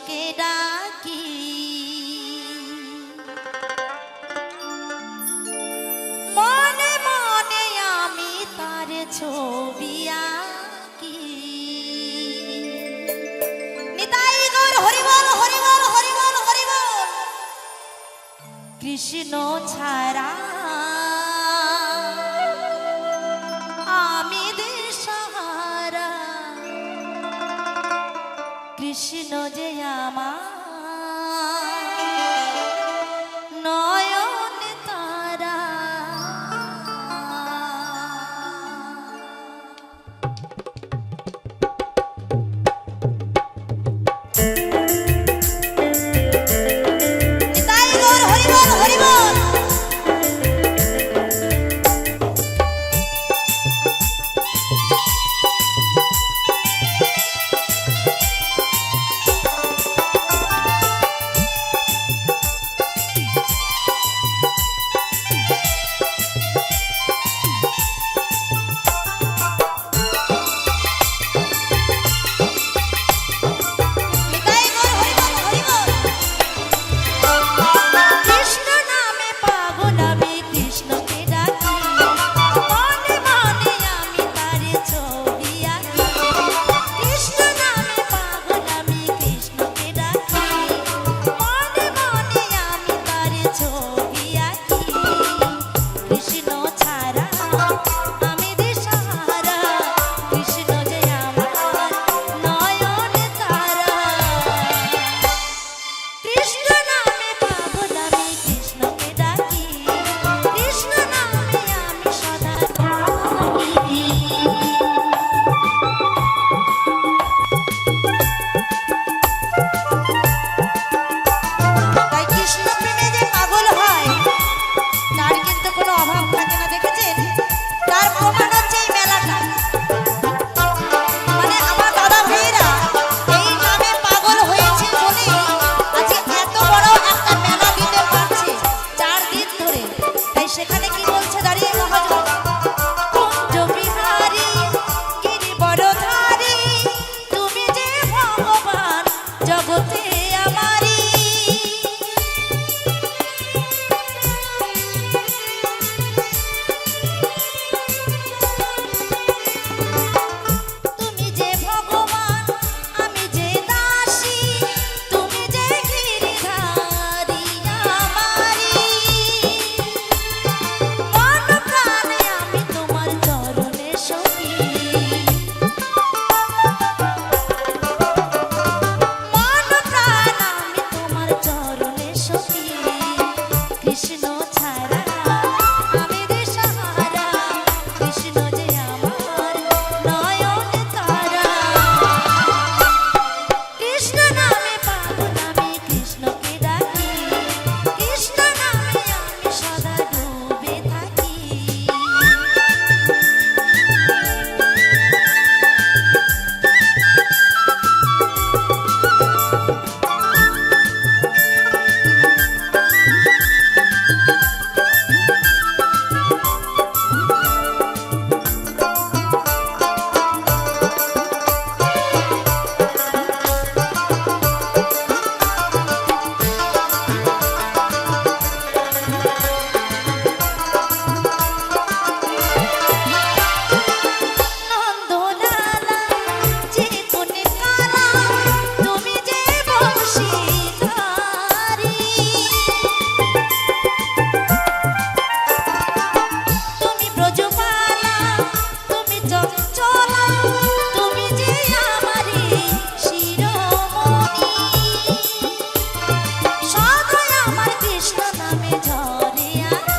কৃষ্ণকে ডাকি। মনে মনে আমি তার ছবি কৃষ্ণ ছাড়া কৃষ্ণ যে আমার Yeah.